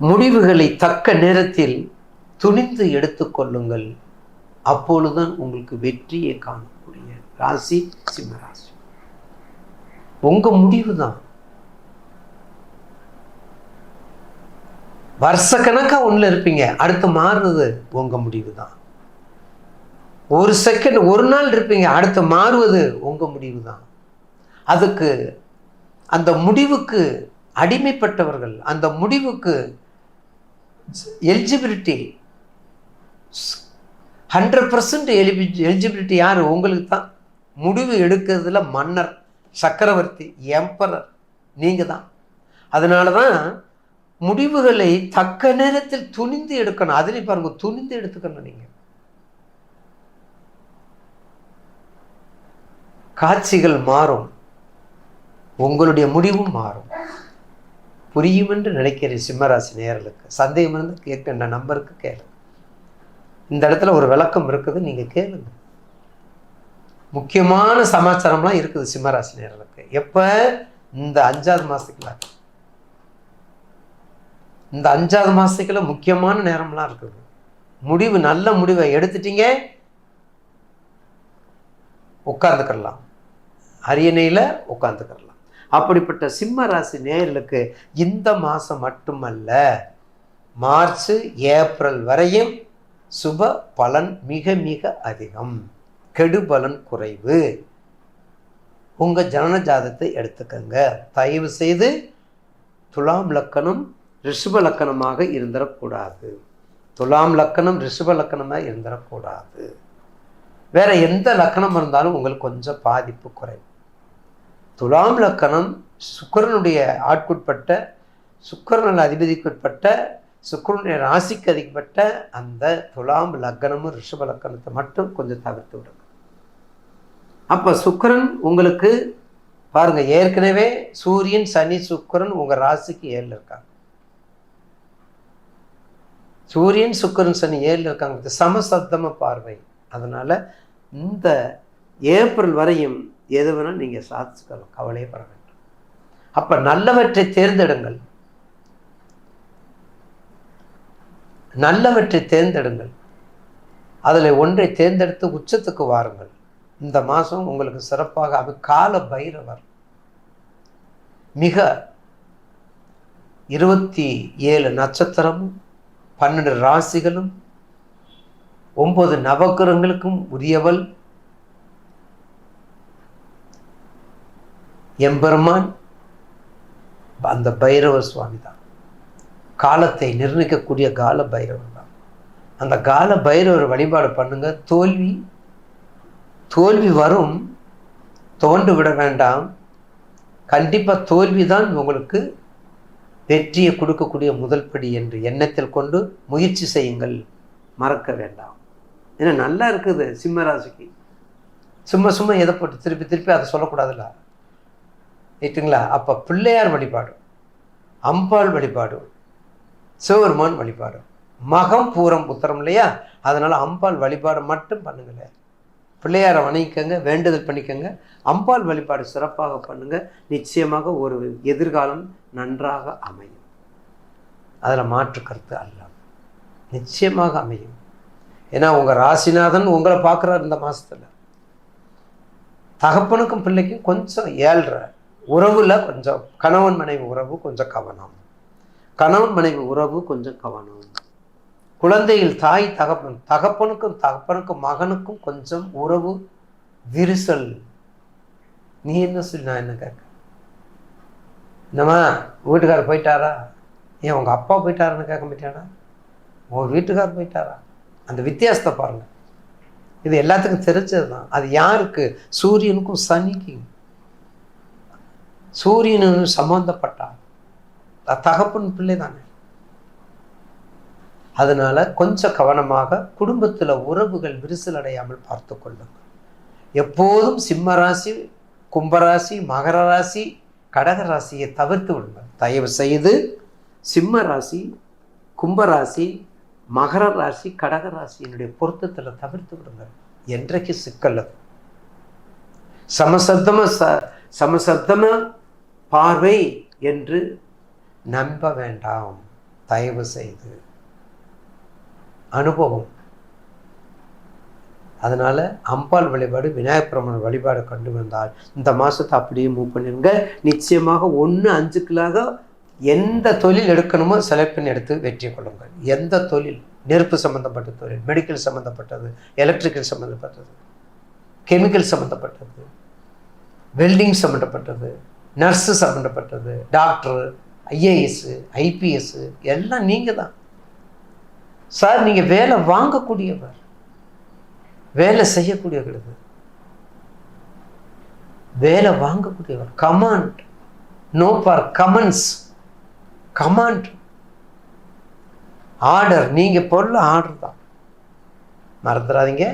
முடிவுகளை தக்க நேரத்தில் துணிந்து எடுத்துக்கொள்ளுங்கள் அப்பொழுதுதான் உங்களுக்கு வெற்றியை காணக்கூடிய ராசி சிம்மராசி உங்க முடிவு தான் வருஷ கணக்கா ஒண்ணுல இருப்பீங்க. அடுத்து மாறுறது உங்க முடிவு தான் ஒரு செகண்ட் ஒரு நாள் இருப்பீங்க. அடுத்து மாறுவது உங்க முடிவு தான் அதுக்கு அந்த முடிவுக்கு அடிமைப்பட்டவர்கள் அந்த முடிவுக்கு எலிஜிபிலிட்டி ஹண்ட்ரட் பர்சன்ட் எலிபி எலிஜிபிலிட்டி யார்? உங்களுக்கு தான் முடிவு எடுக்கிறதுல மன்னர் சக்கரவர்த்தி எம்பரர் நீங்கள் தான் அதனால தான் முடிவுகளை தக்க நேரத்தில் துணிந்து எடுக்கணும். அதுலேயும் பாருங்க துணிந்து எடுத்துக்கணும் நீங்கள் காட்சிகள் மாறும். உங்களுடைய முடிவும் மாறும். புரியும் என்று நினைக்கிறேன் சிம்மராசி நேர்களுக்கு சந்தேகம் இருந்து கேட்கின்ற நம்பருக்கு கேளுங்க. இந்த இடத்துல ஒரு விளக்கம் இருக்குது நீங்கள் கேளுங்க. முக்கியமான சமாச்சாரம்லாம் இருக்குது சிம்மராசி நேர்களுக்கு எப்போ? இந்த அஞ்சாவது மாதத்துக்குள்ள இந்த அஞ்சாவது மாதத்துக்குள்ள முக்கியமான நேரம்லாம் இருக்குது. முடிவு நல்ல முடிவை எடுத்துட்டீங்க. உட்காந்துக்கிடலாம் அரியணையில் உட்காந்துக்கிடலாம் அப்படிப்பட்ட சிம்ம ராசி நேயர்களுக்கு இந்த மாதம் மட்டுமல்ல மார்ச் ஏப்ரல் வரையும் சுப பலன் மிக மிக அதிகம். கெடு பலன் குறைவு. உங்கள் ஜனன ஜாதத்தை எடுத்துக்கங்க. தயவு செய்து துலாம் லக்கணம் ரிஷப லக்கணமாக இருந்துடக்கூடாது துலாம் லக்கணம் ரிஷப லக்கணமாக இருந்துடக்கூடாது வேறு எந்த லக்கணம் இருந்தாலும் உங்களுக்கு கொஞ்சம் பாதிப்பு குறைவு. துலாம் லக்கணம் சுக்கரனுடைய ஆட்குட்பட்ட சுக்கரன் அதிபதிக்குட்பட்ட சுக்கரனுடைய ராசிக்கு அதிகப்பட்ட அந்த துலாம் லக்கணமும் ரிஷப லக்கணத்தை மட்டும் கொஞ்சம் தவிர்த்து விடுங்க. அப்போ சுக்கரன் உங்களுக்கு பாருங்கள் ஏற்கனவே சூரியன் சனி சுக்கரன் உங்கள் ராசிக்கு ஏழில் இருக்காங்க. சூரியன் சுக்கரன் சனி ஏழில் இருக்காங்க. இது சமசப்தம பார்வை. அதனால் இந்த ஏப்ரல் வரையும் எது வேணால் நீங்கள் சாதிச்சுக்கலாம் கவலையே பட அப்போ நல்லவற்றை தேர்ந்தெடுங்கள். நல்லவற்றை தேர்ந்தெடுங்கள். அதில் ஒன்றை தேர்ந்தெடுத்து உச்சத்துக்கு வாருங்கள். இந்த மாதம் உங்களுக்கு சிறப்பாக அது கால பைரவர். மிக இருபத்தி ஏழு நட்சத்திரமும் பன்னெண்டு ராசிகளும் ஒம்பது நவக்கிரங்களுக்கும் உரியவள். எம்பெருமான் அந்த பைரவர் சுவாமி தான். காலத்தை நிர்ணயிக்கக்கூடிய கால பைரவர் தான். அந்த கால பைரவர் வழிபாடு பண்ணுங்க. தோல்வி தோல்வி வரும். தோண்டு விட வேண்டாம். கண்டிப்பாக தோல்வி தான் உங்களுக்கு வெற்றியை கொடுக்கக்கூடிய முதல் படி என்று எண்ணத்தில் கொண்டு முயற்சி செய்யுங்கள். மறக்க வேண்டாம். ஏன்னா நல்லா இருக்குது சிம்ம ராசிக்கு. சும்மா சும்மா எதை போட்டு திருப்பி திருப்பி அதை சொல்லக்கூடாதுல்ல. ரைட்டுங்களா அப்போ பிள்ளையார் வழிபாடு அம்பாள் வழிபாடு சிவபெருமான் வழிபாடு. மகம் பூரம் புத்திரம் இல்லையா? அதனால் அம்பாள் வழிபாடு மட்டும் பண்ணுங்களேன் பிள்ளையாரை வணங்கிக்கங்க வேண்டுதல் பண்ணிக்கங்க. அம்பாள் வழிபாடு சிறப்பாக பண்ணுங்க. நிச்சயமாக ஒரு எதிர்காலம் நன்றாக அமையும். அதில் மாற்று கருத்து அல்ல. நிச்சயமாக அமையும். ஏன்னா உங்கள் ராசிநாதன் உங்களை பார்க்குறாரு இந்த மாதத்தில் தகப்பனுக்கும் பிள்ளைக்கும் கொஞ்சம் ஏழ்ற உறவில் கொஞ்சம் கணவன் மனைவி உறவு கொஞ்சம் கவனம். கணவன் மனைவி உறவு கொஞ்சம் கவனம். குழந்தையில் தாய் தகப்பன் தகப்பனுக்கும் தகப்பனுக்கும் மகனுக்கும் கொஞ்சம் உறவு விரிசல். நீ என்ன சொல்லி நான் என்ன கேட்க? என்னம்மா வீட்டுக்காரர் போயிட்டாரா? ஏன் உங்கள் அப்பா போயிட்டாருன்னு கேட்க மாட்டானா உங்கள் வீட்டுக்காரர் போயிட்டாரா? அந்த வித்தியாசத்தை பாருங்கள் இது எல்லாத்துக்கும் தெரிஞ்சது தான் அது யாருக்கு? சூரியனுக்கும் சனிக்கும். சூரியனும் சம்மந்தப்பட்டால் தகப்பன் பிள்ளை தானே அதனால கொஞ்சம் கவனமாக குடும்பத்தில் உறவுகள் விரிசல் அடையாமல் பார்த்து கொள்ளுங்கள். எப்போதும் சிம்மராசி கும்பராசி மகர ராசி கடக ராசியை தவிர்த்து விடுங்கள். தயவு செய்து சிம்ம ராசி கும்பராசி மகர ராசி கடக ராசியினுடைய பொருத்தத்தில் தவிர்த்து விடுங்கள். என்றைக்கு சிக்கல் அது? சமசப்தமாக ச சமசப்தமாக பார்வை என்று நம்ப வேண்டாம். தயவு செய்து. அனுபவம். அதனால் அம்பாள் வழிபாடு விநாயகப் பெருமான் வழிபாடு கொண்டு வந்தால் இந்த மாதத்தை அப்படியே மூவ் பண்ணிடுங்க. நிச்சயமாக ஒன்று அஞ்சுக்களாக எந்த தொழில் எடுக்கணுமோ செலக்ட் பண்ணி எடுத்து வெற்றி கொள்ளுங்கள். எந்த தொழில்? நெருப்பு சம்மந்தப்பட்ட தொழில் மெடிக்கல் சம்மந்தப்பட்டது எலக்ட்ரிக்கல் சம்மந்தப்பட்டது கெமிக்கல் சம்மந்தப்பட்டது வெல்டிங் சம்மந்தப்பட்டது நர்ஸு சம்மந்தப்பட்டது டாக்டரு ஐஏஎஸ்ஸு ஐபிஎஸ்ஸு எல்லாம் நீங்கள் தான் சார் நீங்கள் வேலை வாங்கக்கூடியவர் வேலை செய்யக்கூடியவர்களுக்கு வேலை வாங்கக்கூடியவர் command no for commons command order நீங்கள் பொருள் ஆர்டர் தான். மறந்துடாதீங்க.